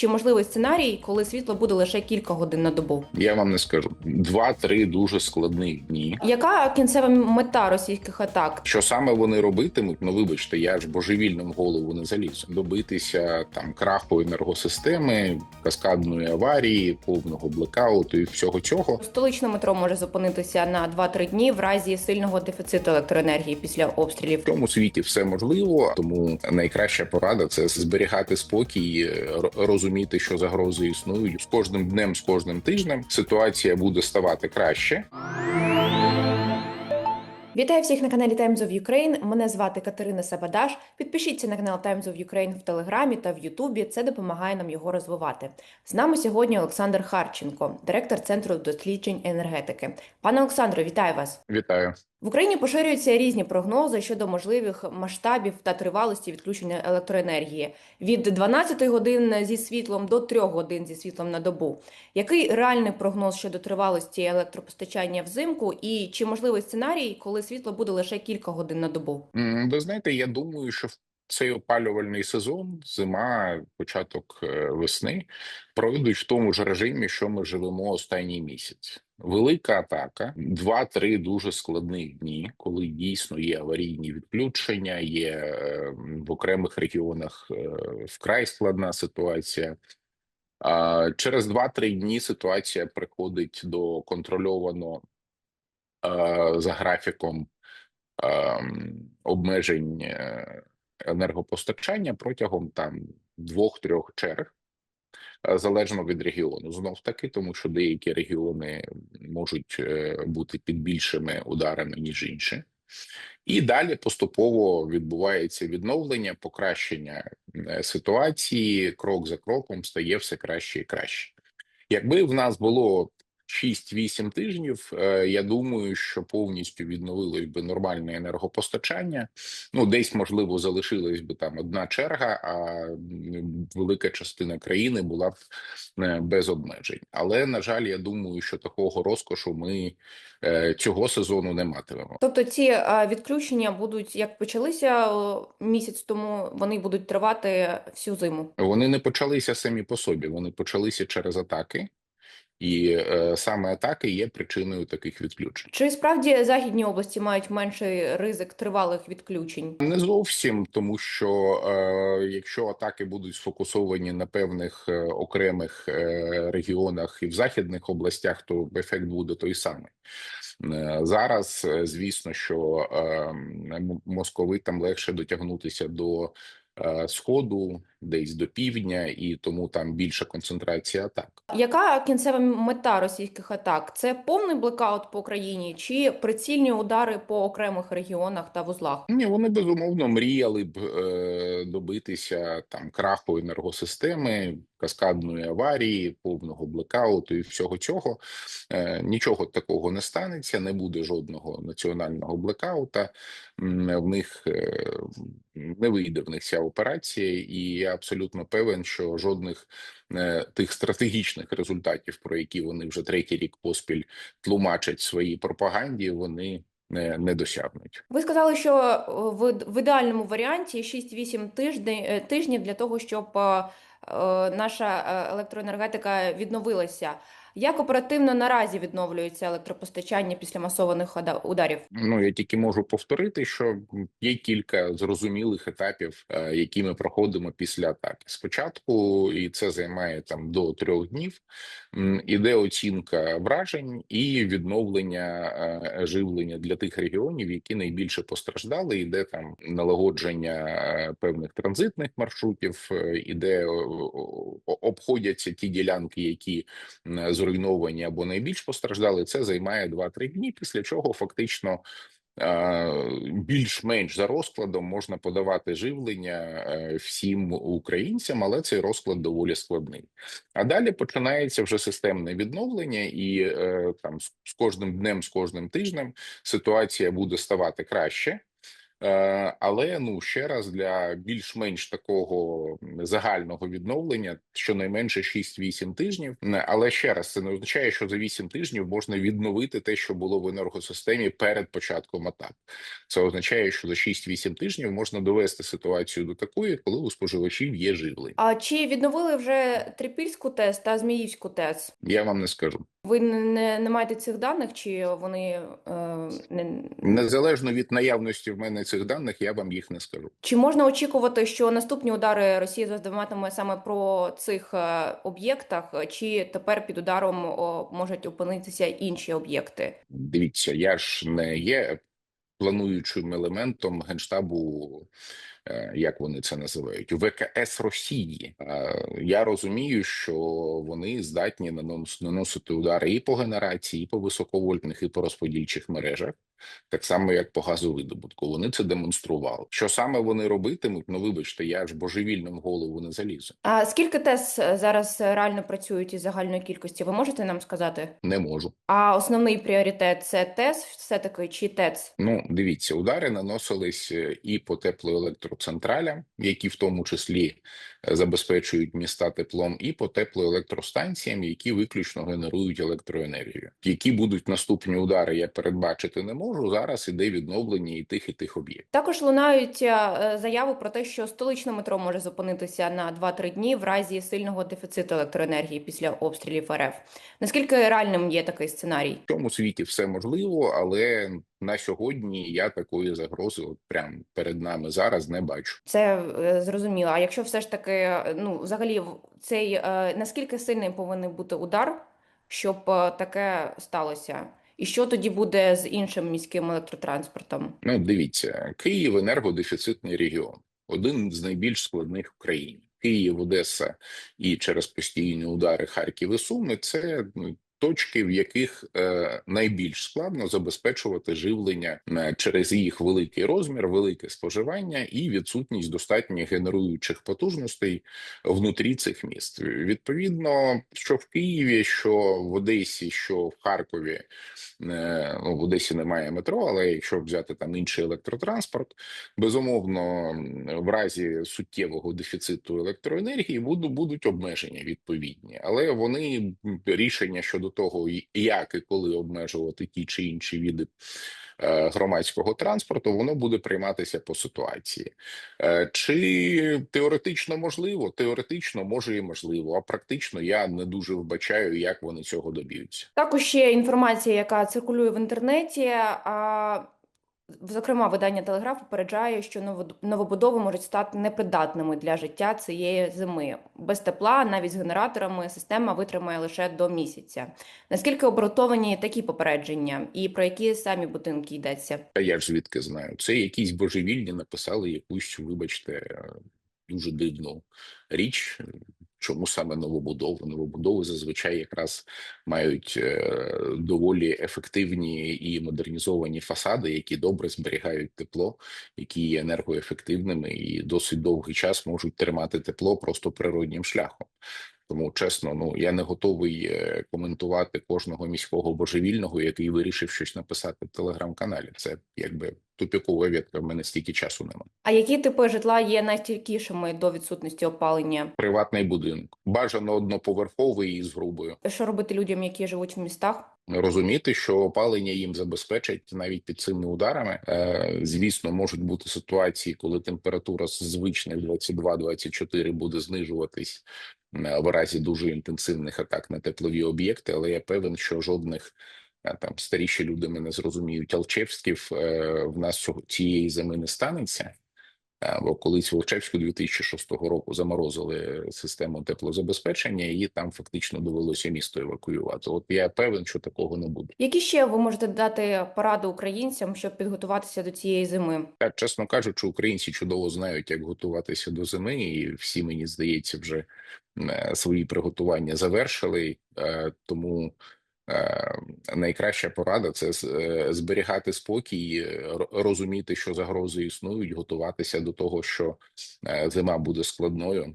Чи можливий сценарій, коли світло буде лише кілька годин на добу? Я вам не скажу два-три дуже складних дні. Яка кінцева мета російських атак? Що саме вони робитимуть? Ну вибачте, я ж божевільним голову не заліз. Добитися там краху енергосистеми, каскадної аварії, повного блекауту і всього цього. Столичне метро може зупинитися на 2-3 дні в разі сильного дефіциту електроенергії після обстрілів. В цьому світі все можливо, тому найкраща порада це зберігати спокій, р- розуміти, що загрози існують з кожним днем, з кожним тижнем. Ситуація буде ставати краще. Вітаю всіх на каналі Times of Ukraine. Мене звати Катерина Сабадаш. Підпишіться на канал Times of Ukraine в Телеграмі та в Ютубі. Це допомагає нам його розвивати. З нами сьогодні Олександр Харченко, директор центру досліджень енергетики. Пане Олександре, вітаю вас. Вітаю. В Україні поширюються різні прогнози щодо можливих масштабів та тривалості відключення електроенергії від 12 годин зі світлом до 3 годин зі світлом на добу. Який реальний прогноз щодо тривалості електропостачання взимку, і чи можливий сценарій, коли світло буде лише кілька годин на добу? Ви знаєте, я думаю, що в цей опалювальний сезон, зима, початок е, весни пройдуть в тому ж режимі, що ми живемо останній місяць. Велика атака, два-три дуже складних дні, коли дійсно є аварійні відключення, є е, в окремих регіонах е, вкрай складна ситуація. А через два-три дні ситуація приходить до контрольовано е, за графіком ем, обмежень е, енергопостачання протягом там двох-трьох черг, залежно від регіону. Знов таки, тому що деякі регіони можуть е, бути під більшими ударами, ніж інші. І далі поступово відбувається відновлення, покращення е, ситуації, крок за кроком стає все краще і краще. Якби в нас було 6-8 тижнів, е, я думаю, що повністю відновилось би нормальне енергопостачання. Ну, десь можливо залишилась би там одна черга, а велика частина країни була б е, без обмежень. Але на жаль, я думаю, що такого розкошу ми е, цього сезону не матимемо. Тобто ці відключення будуть як почалися місяць тому, вони будуть тривати всю зиму. Вони не почалися самі по собі, вони почалися через атаки, і е, саме атаки є причиною таких відключень. Чи справді західні області мають менший ризик тривалих відключень? Не зовсім, тому що е, якщо атаки будуть сфокусовані на певних е, окремих е, регіонах і в західних областях, то ефект буде той самий. Е, Зараз, е, звісно, що е, московитам легше дотягнутися до сходу, десь до півдня, і тому там більша концентрація атак. Яка кінцева мета російських атак? Це повний блекаут по країні чи прицільні удари по окремих регіонах та вузлах? Ні, вони безумовно мріяли б е, добитися там краху енергосистеми, каскадної аварії, повного блекауту і всього цього. Е, нічого такого не станеться, не буде жодного національного блекаута. В них е, не вийде в них ця операція, і я абсолютно певен, що жодних е, тих стратегічних результатів, про які вони вже третій рік поспіль тлумачать в своїй пропаганді, вони не, не досягнуть. Ви сказали, що в, в ідеальному варіанті 6-8 тиждень, е, тижнів для того, щоб наша е, електроенергетика відновилася. Як оперативно наразі відновлюється електропостачання після масованих ударів? Ну я тільки можу повторити, що є кілька зрозумілих етапів, е, які ми проходимо після атаки. Спочатку, і це займає там до трьох днів. Іде оцінка вражень і відновлення е, живлення для тих регіонів, які найбільше постраждали. Іде там налагодження е, певних транзитних маршрутів, іде обходяться ті ділянки, які м, зруйновані або найбільш постраждали. Це займає 2-3 дні. Після чого фактично. е, Більш-менш за розкладом можна подавати живлення е, всім українцям, але цей розклад доволі складний. А далі починається вже системне відновлення, і е, там з з кожним днем, з кожним тижнем ситуація буде ставати краще. Е, Але ну ще раз для більш-менш такого загального відновлення щонайменше 6-8 тижнів. Але ще раз це не означає, що за 8 тижнів можна відновити те, що було в енергосистемі перед початком атак. Це означає, що за 6-8 тижнів можна довести ситуацію до такої, коли у споживачів є живлення. А чи відновили вже Трипільську ТЕС та Зміївську ТЕС? Я вам не скажу. Ви не, не маєте цих даних, чи вони е, не Незалежно від наявності в мене цих даних, я вам їх не скажу. чи можна очікувати, що наступні удари Росії зазнаватиме саме про цих е, об'єктах, чи тепер під ударом о, можуть опинитися інші об'єкти? Дивіться, я ж не є плануючим елементом генштабу, як вони це називають, ВКС Росії. Е, Я розумію, що вони здатні нанос- наносити удари і по генерації, і по високовольтних, і по розподільчих мережах. Так само, як по газовидобутку, вони це демонстрували. Що саме вони робитимуть? Ну вибачте, я ж божевільним голову не залізу. А скільки ТЕС зараз реально працюють із загальної кількості? Ви можете нам сказати? Не можу. А основний пріоритет це ТЕС, все-таки чи ТЕЦ? Ну, дивіться, удари наносились е, і по теплоелектроцентралям, які в тому числі забезпечують міста теплом, і по теплоелектростанціям, які виключно генерують електроенергію. Які будуть наступні удари, я передбачити не можу. Зараз іде відновлення і тих, і тих об'єктів. Також лунають е, заяви про те, що столичне метро може зупинитися на 2-3 дні в разі сильного дефіциту електроенергії після обстрілів РФ. Наскільки реальним є такий сценарій? В цьому світі все можливо, але на сьогодні я такої загрози, от прямо перед нами зараз, не бачу. Це е, зрозуміло. А якщо все ж таки, ну взагалі, цей е, наскільки сильний повинен бути удар, щоб е, таке сталося? І що тоді буде з іншим міським електротранспортом? Ну, дивіться, Київ енергодефіцитний регіон, один з найбільш складних в країні. Київ, Одеса і через постійні удари Харків і Суми це ну, точки, в яких е, найбільш складно забезпечувати живлення е, через їх великий розмір, велике споживання і відсутність достатніх генеруючих потужностей внутрі цих міст. Відповідно, що в Києві, що в Одесі, що в Харкові. Е, Ну, в Одесі немає метро, але якщо взяти там інший електротранспорт, безумовно, в разі суттєвого дефіциту електроенергії будуть, будуть обмеження відповідні, але вони рішення щодо того, як і коли обмежувати ті чи інші види е, громадського транспорту, воно буде прийматися по ситуації. Е, Чи теоретично можливо? Теоретично може і можливо, а практично я не дуже вбачаю, як вони цього доб'ються. Також ще інформація, яка циркулює в інтернеті. Зокрема, видання Телеграф попереджає, що новобудови можуть стати непридатними для життя цієї зими. Без тепла, навіть з генераторами, система витримає лише до місяця. Наскільки обґрунтовані такі попередження, і про які самі будинки йдеться? А я ж звідки знаю? Це якісь божевільні написали якусь, вибачте, дуже дивну річ. Чому саме новобудови? Новобудови зазвичай якраз мають е, доволі ефективні і модернізовані фасади, які добре зберігають тепло, які є енергоефективними і досить довгий час можуть тримати тепло просто природнім шляхом. Тому чесно, ну я не готовий е, коментувати кожного міського божевільного, який вирішив щось написати в телеграм-каналі. Це якби тупікова ветка. В мене стільки часу немає. А які типи житла є найстійкішими до відсутності опалення? Приватний будинок, бажано одноповерховий і з грубою. Що робити людям, які живуть в містах? Розуміти, що опалення їм забезпечать навіть під цими ударами. Е, звісно, можуть бути ситуації, коли температура з звичних 22-24 буде знижуватись в разі дуже інтенсивних атак на теплові об'єкти, але я певен, що жодних е, там старіші люди мене зрозуміють, алчевськів е, в нас цього цієї зими не станеться. Бо колись в Олчевську 2006 року заморозили систему теплозабезпечення, і там фактично довелося місто евакуювати. От я певен, що такого не буде. Які ще ви можете дати поради українцям, щоб підготуватися до цієї зими? Так, чесно кажучи, українці чудово знають, як готуватися до зими, і всі мені здається, вже е, свої приготування завершили. Е, Тому найкраща порада це е, зберігати спокій, е, розуміти, що загрози існують, готуватися до того, що е, зима буде складною,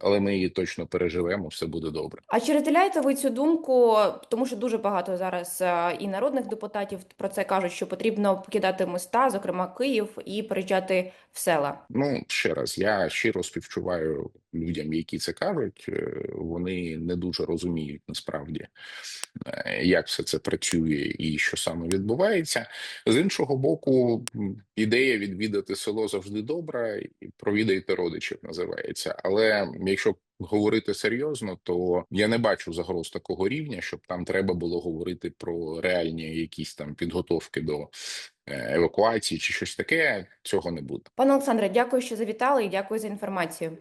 але ми її точно переживемо. Все буде добре. А чи розділяєте ви цю думку? Тому що дуже багато зараз е, і народних депутатів про це кажуть, що потрібно покидати міста, зокрема Київ, і переїжджати в села. Ну ще раз, я щиро співчуваю людям, які це кажуть. Е, Вони не дуже розуміють насправді, е, як все це працює і що саме відбувається. З іншого боку, ідея відвідати село завжди добра, і провідайте родичів називається. Але якщо говорити серйозно, то я не бачу загроз такого рівня, щоб там треба було говорити про реальні якісь там підготовки до е, евакуації чи щось таке. Цього не буде. Пане Олександре, дякую, що завітали, і дякую за інформацію.